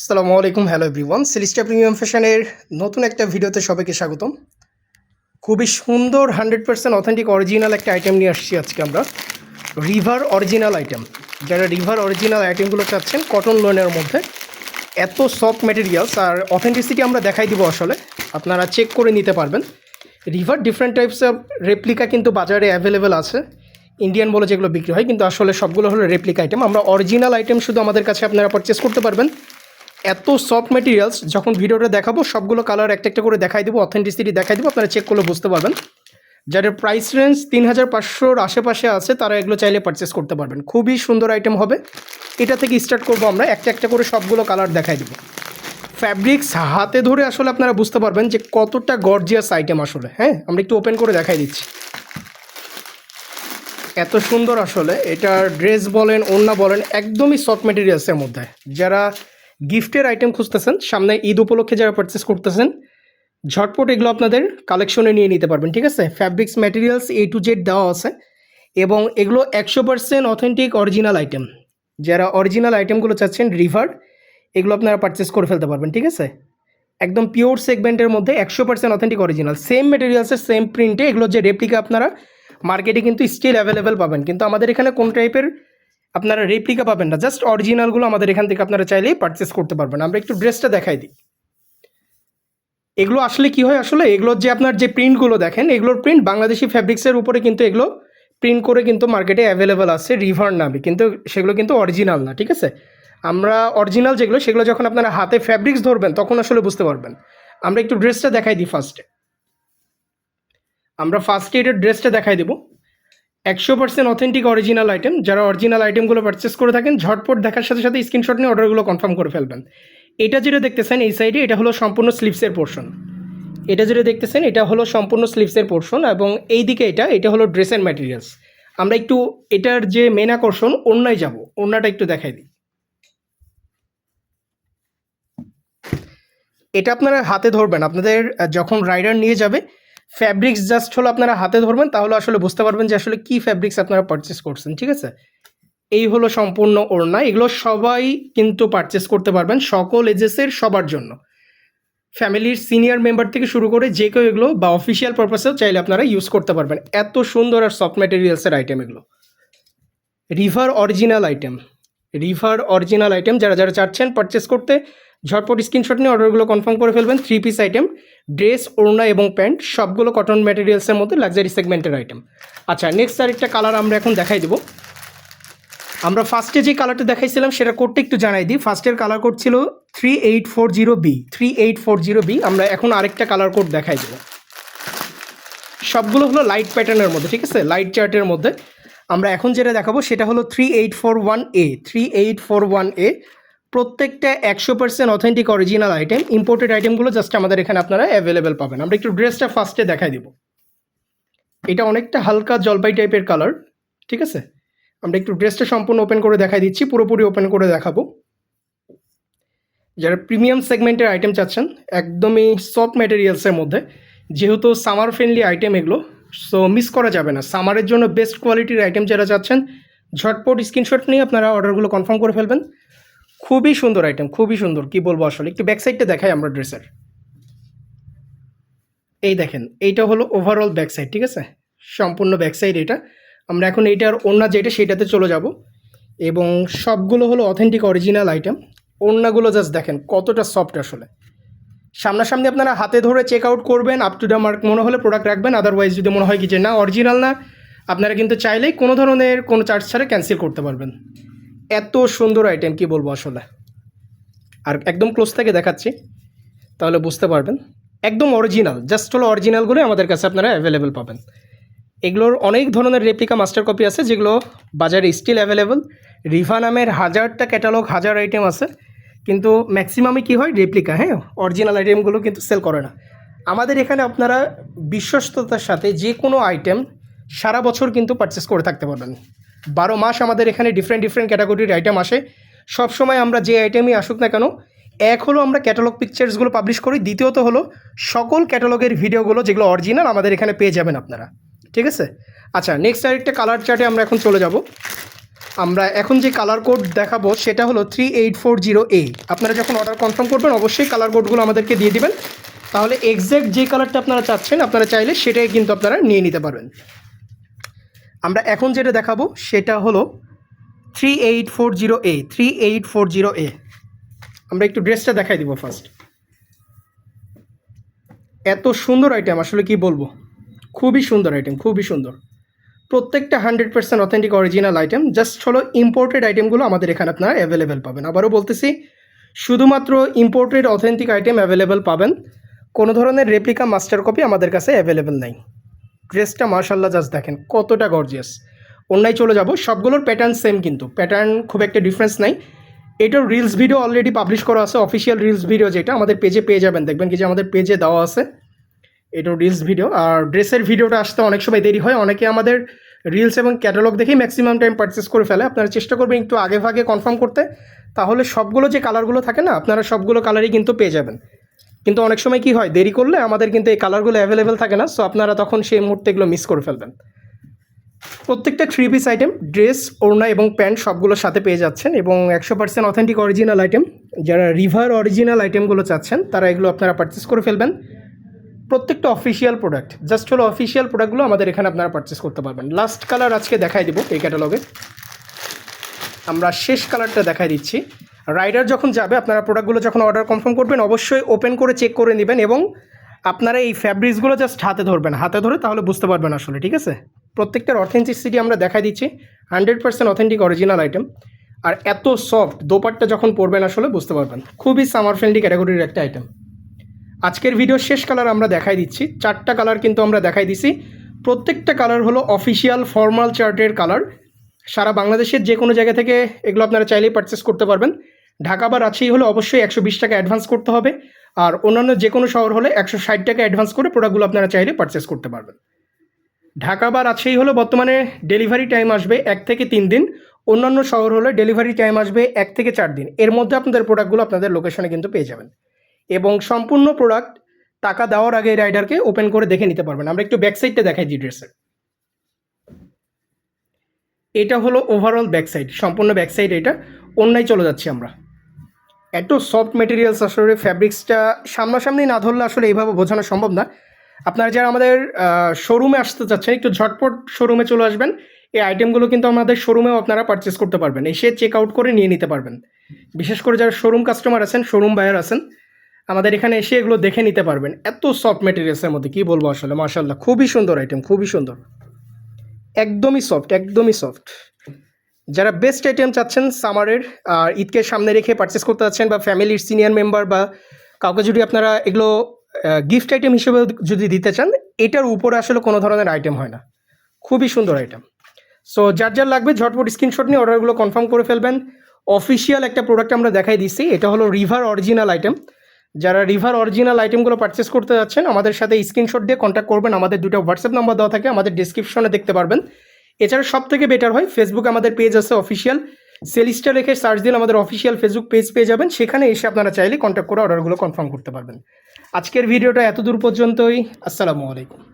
আসসালামু আলাইকুম hello everyone সিলিস্টা premium ফ্যাশনের নতুন একটা ভিডিওতে সবাইকে স্বাগতম। খুবই সুন্দর হান্ড্রেড পার্সেন্ট অথেন্টিক অরিজিনাল একটা আইটেম নিয়ে আসছি আজকে আমরা। রিভার অরিজিনাল আইটেম যারা রিভার অরিজিনাল আইটেমগুলো চাচ্ছেন কটন লোনের মধ্যে, এত সফট মেটেরিয়ালস আর অথেন্টিসিটি আমরা দেখাই দিব আসলে। আপনারা চেক করে নিতে পারবেন। River different types of replica কিন্তু বাজারে অ্যাভেলেবেল আছে। ইন্ডিয়ান বলে যেগুলো বিক্রি হয়, কিন্তু আসলে সবগুলো হলো রেপ্লিকা আইটেম আমরা অরিজিনাল আইটেম শুধু আমাদের কাছে আপনারা পারচেস করতে পারবেন। এত সফট মেটেরিয়ালস যখন ভিডিওটা দেখাবো, সবগুলো কালার একটা একটা করে দেখাই দেবো অথেন্টিসিটি দেখাই দেবো, আপনারা চেক করলে বুঝতে পারবেন। যাদের প্রাইস রেঞ্জ তিন হাজার পাঁচশোর আশেপাশে আছে, তারা এগুলো চাইলে পারচেস করতে পারবেন। খুবই সুন্দর আইটেম হবে। এটা থেকে স্টার্ট করব আমরা, একটা একটা করে সবগুলো কালার দেখাই দেবো। ফ্যাব্রিক্স হাতে ধরে আসলে আপনারা বুঝতে পারবেন যে কতটা গর্জিয়াস আইটেম আসলে। হ্যাঁ আমরা একটু ওপেন করে দেখাই দিচ্ছি। এত সুন্দর আসলে এটা ড্রেস বলেন, ওড়না বলেন, একদমই সফট মেটেরিয়ালসের মধ্যে। যারা গিফটের আইটেম খুঁজতেছেন, সামনে ঈদ উপলক্ষে যারা পারচেস করতেছেন, ঝটপট এগুলো আপনাদের কালেকশনে নিয়ে নিতে পারবেন, ঠিক আছে? Fabrics materials A to Z দেওয়া আছে এবং এগুলো একশো পার্সেন্ট অথেন্টিক অরিজিনাল আইটেম যারা অরিজিনাল আইটেমগুলো চাচ্ছেন রিভার এগুলো আপনারা পারচেস করে ফেলতে পারবেন, ঠিক আছে? একদম পিওর সেগমেন্টের মধ্যে একশো পার্সেন্ট অথেন্টিক অরিজিনাল সেম মেটেরিয়ালসের সেম প্রিন্টে এগুলো যে রেপ্লিকা আপনারা মার্কেটে কিন্তু স্টিল অ্যাভেলেবেল পাবেন। কিন্তু আমাদের এখানে কোন টাইপের আপনারা রেপ্লিকা পাবেন না। জাস্ট অরিজিনালগুলো আমাদের এখান থেকে আপনারা চাইলেই পারচেস করতে পারবেন। আমরা একটু ড্রেসটা দেখাই দিই। এগুলো আসলে কি হয় আসলে? এগুলোর যে আপনার যে প্রিন্টগুলো দেখেন, এগুলোর প্রিন্ট বাংলাদেশি ফ্যাব্রিক্সের উপরে কিন্তু এগুলো প্রিন্ট করে কিন্তু মার্কেটে অ্যাভেলেবেল আছে রিভার নামে। কিন্তু সেগুলো কিন্তু অরিজিনাল না, ঠিক আছে? আমরা অরিজিনাল যেগুলো, সেগুলো যখন আপনারা হাতে ফ্যাব্রিক্স ধরবেন, তখন আসলে বুঝতে পারবেন। আমরা একটু ড্রেসটা দেখাই দিই ফার্স্টে আমরা ফার্স্টে এটার ড্রেসটা দেখাই দেবো। একশো পার্সেন্ট অথেন্টিক অরিজিনাল আইটেম যারা অরিজিনাল আইটেমগুলো পারচেস করে থাকেন, ঝটপট দেখার সাথে সাথে স্ক্রিনশট নিয়ে অর্ডারগুলো কনফার্ম করে ফেলবেন। এটা যেটা দেখতেছেন এই সাইডে এটা হলো সম্পূর্ণ স্লিভসের পোর্শন এটা যেটা দেখতেছেন, এটা হলো সম্পূর্ণ স্লিভসের পোর্শন এবং এই দিকে এটা এটা হলো ড্রেসের ম্যাটেরিয়ালস আমরা একটু এটার যে মেন আকর্ষণ, ওড়নায় যাব। ওড়নাটা একটু দেখাই দিই। এটা আপনারা হাতে ধরবেন। আপনাদের যখন রাইডার নিয়ে যাবে ফ্যাব্রিক্স জাস্ট হলো আপনারা হাতে ধরবেন, তাহলে আসলে বুঝতে পারবেন যে আসলে কি ফ্যাব্রিক্স আপনারা পারচেস করছেন, ঠিক আছে? এই হলো সম্পূর্ণ ওড়না, এগুলো সবাই কিন্তু পারচেস করতে পারবেন সকল এজেসের সবার জন্য। ফ্যামিলির সিনিয়র মেম্বার থেকে শুরু করে যে কেউ এগুলো বা অফিসিয়াল পারপাসেও চাইলে আপনারা ইউজ করতে পারবেন। এত সুন্দর আর সফট ম্যাটেরিয়ালসের আইটেম এগুলো। River original item river original item যারা যারা চাচ্ছেন পারচেস করতে ঝটপট স্ক্রিনশট নিয়ে অর্ডারগুলো কনফার্ম করে ফেলবেন। থ্রি পিস আইটেম ড্রেস ওড়না এবং প্যান্ট সবগুলো কটন ম্যাটেরিয়ালসের মধ্যে লাক্সারি সেগমেন্টের আইটেম আচ্ছা নেক্সট আরেকটা কালার আমরা এখন দেখাই দেবো। আমরা ফার্স্টে যে কালারটা দেখাইছিলাম সেটা কোডটা একটু জানাই দিই। ফার্স্টের কালার কোড ছিল three eight four zero B three eight four zero B আমরা এখন আরেকটা কালার কোড দেখাই দেবো। সবগুলো হলো লাইট প্যাটার্নের মধ্যে, ঠিক আছে? লাইট চার্টের মধ্যে। আমরা এখন যেটা দেখাবো, সেটা হলো three eight four one A three eight four one A প্রত্যেকটা একশো percent authentic original item imported আইটেমগুলো জাস্ট আমাদের এখানে আপনারা অ্যাভেলেবেল পাবেন। আমরা একটু ড্রেসটা ফার্স্টে দেখাই দিব। এটা অনেকটা হালকা জলপাই টাইপের কালার ঠিক আছে? আমরা একটু ড্রেসটা সম্পূর্ণ ওপেন করে দেখাই দিচ্ছি, পুরোপুরি ওপেন করে দেখাবো। যারা প্রিমিয়াম সেগমেন্টের আইটেম চাচ্ছেন, একদমই সফট ম্যাটেরিয়ালসের মধ্যে, যেহেতু সামার ফ্রেন্ডলি আইটেম এগুলো সো মিস করা যাবে না। সামারের জন্য বেস্ট কোয়ালিটির আইটেম যারা চাচ্ছেন, ঝটপট স্ক্রিনশট নিয়ে আপনারা অর্ডারগুলো কনফার্ম করে ফেলবেন। খুবই সুন্দর আইটেম খুবই সুন্দর। কি বলব আসলে? একটু ব্যাক সাইডটা দেখাই আমরা ড্রেসের এই দেখেন, এইটা হলো ওভারঅল ব্যাক সাইড ঠিক আছে? সম্পূর্ণ ব্যাক সাইড এটা। আমরা এখন এইটার ওড়না যেটা, সেটাতে চলে যাব। এবং সবগুলো হলো অথেন্টিক অরিজিনাল আইটেম ওড়নাগুলো জাস্ট দেখেন, কতটা সফট আসলে। সামনাসামনি আপনারা হাতে ধরে চেক আউট করবেন আপ টু দ্য মার্ক মনে হলে প্রোডাক্ট রাখবেন আদারওয়াইজ যদি মনে হয় কি যে না অরিজিনাল না, আপনারা কিন্তু চাইলেই কোনো ধরনের কোনো চার্জ ছাড়া ক্যান্সেল করতে পারবেন। এত সুন্দর আইটেম কি বলব আসলে? আর একদম ক্লোজ থেকে দেখাচ্ছি, তাহলে বুঝতে পারবেন। একদম অরিজিনাল জাস্ট হলো অরিজিনালগুলো আমাদের কাছে আপনারা অ্যাভেলেবেল পাবেন। এগুলোর অনেক ধরনের রেপ্লিকা মাস্টার কপি আছে, যেগুলো বাজারে স্টিল অ্যাভেলেবল রিভা নামের হাজারটা ক্যাটালগ হাজার আইটেম আছে। কিন্তু ম্যাক্সিমামই কী হয়? রেপ্লিকা হ্যাঁ? অরিজিনাল আইটেমগুলো কিন্তু সেল করে না। আমাদের এখানে আপনারা বিশ্বস্ততার সাথে যে কোনো আইটেম সারা বছর কিন্তু পারচেস করে থাকতে পারবেন। বারো মাস আমাদের এখানে ডিফারেন্ট ডিফারেন্ট ক্যাটাগরির আইটেম আসে। সবসময় আমরা যে আইটেমই আসুক না কেন, এক হলো আমরা ক্যাটালগ পিকচার্সগুলো পাবলিশ করি, দ্বিতীয়ত হলো সকল ক্যাটালগের ভিডিওগুলো যেগুলো অরিজিনাল আমাদের এখানে পেয়ে যাবেন আপনারা। ঠিক আছে? আচ্ছা নেক্সট আরেকটা কালার চার্টে আমরা এখন চলে যাব। আমরা এখন যে কালার কোড দেখাবো, সেটা হলো three eight four zero A আপনারা যখন অর্ডার কনফার্ম করবেন, অবশ্যই কালার কোডগুলো আমাদেরকে দিয়ে দিবেন। তাহলে এক্স্যাক্ট যে কালারটা আপনারা চাচ্ছেন, আপনারা চাইলে সেটাই কিন্তু আপনারা নিয়ে নিতে পারবেন। আমরা এখন যেটা দেখাবো সেটা হলো three eight four zero A three eight four zero A আমরা একটু ড্রেসটা দেখাই দিব ফার্স্ট এত সুন্দর আইটেম আসলে কি বলব? খুবই সুন্দর আইটেম খুবই সুন্দর। প্রত্যেকটা hundred percent authentic original item just হলো ইম্পোর্টেড আইটেমগুলো আমাদের এখানে আপনারা অ্যাভেলেবেল পাবেন। আবারও বলতেছি, শুধুমাত্র ইম্পোর্টেড অথেন্টিক আইটেম অ্যাভেলেবেল পাবেন। কোনো ধরনের রেপ্লিকা মাস্টার কপি আমাদের কাছে অ্যাভেলেবেল নাই। ড্রেসটা মার্শাল্লাহ জাস্ট দেখেন, কতটা গর্জিয়াস অন্যায় চলে যাব, সবগুলোর প্যাটার্ন সেম কিন্তু প্যাটার্ন খুব একটা ডিফারেন্স নাই। এটার রিলস ভিডিও অলরেডি পাবলিশ করা আছে অফিসিয়াল রিলস ভিডিও যেটা, আমাদের পেজে পেয়ে যাবেন। দেখবেন কি যে আমাদের পেজে দেওয়া আছে এটার রিলস ভিডিও আর ড্রেসের ভিডিওটা আসতে অনেক সময় দেরি হয়, অনেকে আমাদের রিলস এবং ক্যাটালগ দেখেই ম্যাক্সিমাম টাইম পারচেস করে ফেলে। আপনারা চেষ্টা করবেন একটু আগে ভাগে কনফার্ম করতে, তাহলে সবগুলো যে কালারগুলো থাকে না, আপনারা সবগুলো কালারই কিন্তু পেয়ে যাবেন। কিন্তু অনেক সময় কি হয়, দেরি করলে আমাদের কিন্তু এই কালারগুলো অ্যাভেলেবেল থাকে না সো আপনারা তখন সেই মুহূর্তে এগুলো মিস করে ফেলবেন। প্রত্যেকটা থ্রি পিস আইটেম ড্রেস ওড়না এবং প্যান্ট সবগুলোর সাথে পেয়ে যাচ্ছেন এবং একশো পার্সেন্ট অথেন্টিক অরিজিনাল আইটেম যারা রিভার অরিজিনাল আইটেমগুলো চাচ্ছেন, তারা এগুলো আপনারা পারচেস করে ফেলবেন। প্রত্যেকটা অফিসিয়াল প্রোডাক্ট জাস্ট হলো অফিসিয়াল প্রোডাক্টগুলো আমাদের এখানে আপনারা পারচেস করতে পারবেন। লাস্ট কালার আজকে দেখাই দিব এই ক্যাটালগে আমরা শেষ কালারটা দেখাই দিচ্ছি। রাইডার যখন যাবে, আপনারা প্রোডাক্টগুলো যখন অর্ডার কনফার্ম করবেন, অবশ্যই ওপেন করে চেক করে নেবেন এবং আপনারা এই ফ্যাব্রিক্সগুলো জাস্ট হাতে ধরবেন। হাতে ধরে তাহলে বুঝতে পারবেন আসলে, ঠিক আছে? প্রত্যেকটার অথেন্টিসিটি আমরা দেখাই দিচ্ছি। Hundred percent authentic original item আর এত সফট দোপাট্টা যখন পরবেন আসলে বুঝতে পারবেন। খুবই সামার ফ্রেন্ডলি ক্যাটাগরির একটা আইটেম আজকের ভিডিওর শেষ কালার আমরা দেখাই দিচ্ছি। চারটা কালার কিন্তু আমরা দেখাই দিছি। প্রত্যেকটা কালার হলো অফিসিয়াল ফর্মাল চার্টের কালার সারা বাংলাদেশের যে কোনো জায়গা থেকে এগুলো আপনারা চাইলেই পারচেস করতে পারবেন। ঢাকা বা রাজশাহী হলে অবশ্যই একশো বিশ টাকা অ্যাডভান্স করতে হবে। আর অন্যান্য যে কোনো শহর হলে একশো ষাট টাকা অ্যাডভান্স করে প্রোডাক্টগুলো আপনারা চাইলে পারচেস করতে পারবেন। ঢাকা বা রাজশাহী হলে বর্তমানে ডেলিভারি টাইম আসবে এক থেকে তিন দিন। অন্যান্য শহর হলে ডেলিভারি টাইম আসবে এক থেকে চার দিন। এর মধ্যে আপনাদের প্রোডাক্টগুলো আপনাদের লোকেশনে কিন্তু পেয়ে যাবেন। এবং সম্পূর্ণ প্রোডাক্ট টাকা দেওয়ার আগে রাইডারকে ওপেন করে দেখে নিতে পারবেন। আমরা একটু ব্যাক সাইডটা দেখাই দিই ড্রেসের এটা হলো ওভারঅল ব্যাক সাইড সম্পূর্ণ ব্যাক সাইড এটা। অন্যায় চলে যাচ্ছি আমরা। এত সফট মেটেরিয়ালস আসলে ফ্যাব্রিক্সটা সামনাসামনি না ধরলে আসলে এইভাবে বোঝানো সম্ভব না। আপনারা যারা আমাদের শোরুমে আসতে চাচ্ছেন, একটু ঝটপট শোরুমে চলে আসবেন। এই আইটেমগুলো কিন্তু আমাদের শোরুমেও আপনারা পারচেস করতে পারবেন। এসে চেক আউট করে নিয়ে নিতে পারবেন। বিশেষ করে যারা শোরুম কাস্টমার আছেন শোরুম বায়ার আছেন, আমাদের এখানে এসে এগুলো দেখে নিতে পারবেন। এত সফট মেটেরিয়ালসের মধ্যে, কী বলব আসলে? মার্শাল্লাহ খুবই সুন্দর আইটেম খুবই সুন্দর। একদমই সফট একদমই সফট যারা বেস্ট আইটেম চাচ্ছেন সামারের আর ঈদকে সামনে রেখে পারচেস করতে চাচ্ছেন বা ফ্যামিলির সিনিয়র মেম্বার বা কাউকে যদি আপনারা এগুলো গিফট আইটেম হিসেবে যদি দিতে চান, এটার উপরে আসলে কোনো ধরনের আইটেম হয় না। খুবই সুন্দর আইটেম সো যার যার লাগবে ঝটপট স্ক্রিনশট নিয়ে অর্ডারগুলো কনফার্ম করে ফেলবেন। অফিসিয়াল একটা প্রোডাক্ট আমরা দেখাই দিচ্ছি, এটা হলো রিভার অরিজিনাল আইটেম যারা রিভার অরিজিনাল আইটেমগুলো পারচেস করতে যাচ্ছেন, আমাদের সাথে স্ক্রিনশট দিয়ে কন্ট্যাক্ট করবেন। আমাদের দুটো হোয়াটসঅ্যাপ নাম্বার দেওয়া থাকে, আমাদের ডিসক্রিপশনে দেখতে পারবেন। এছাড়া সব থেকে বেটার হয় ফেসবুকে আমাদের পেজ আছে অফিসিয়াল সেলিস্টা রেখে সার্চ দিলে আমাদের অফিসিয়াল ফেসবুক পেজ পেয়ে যাবেন। সেখানে এসে আপনারা চাইলে কন্ট্যাক্ট করে অর্ডারগুলো কনফার্ম করতে পারবেন। আজকের ভিডিওটা এত দূর পর্যন্তই। আসসালামু আলাইকুম।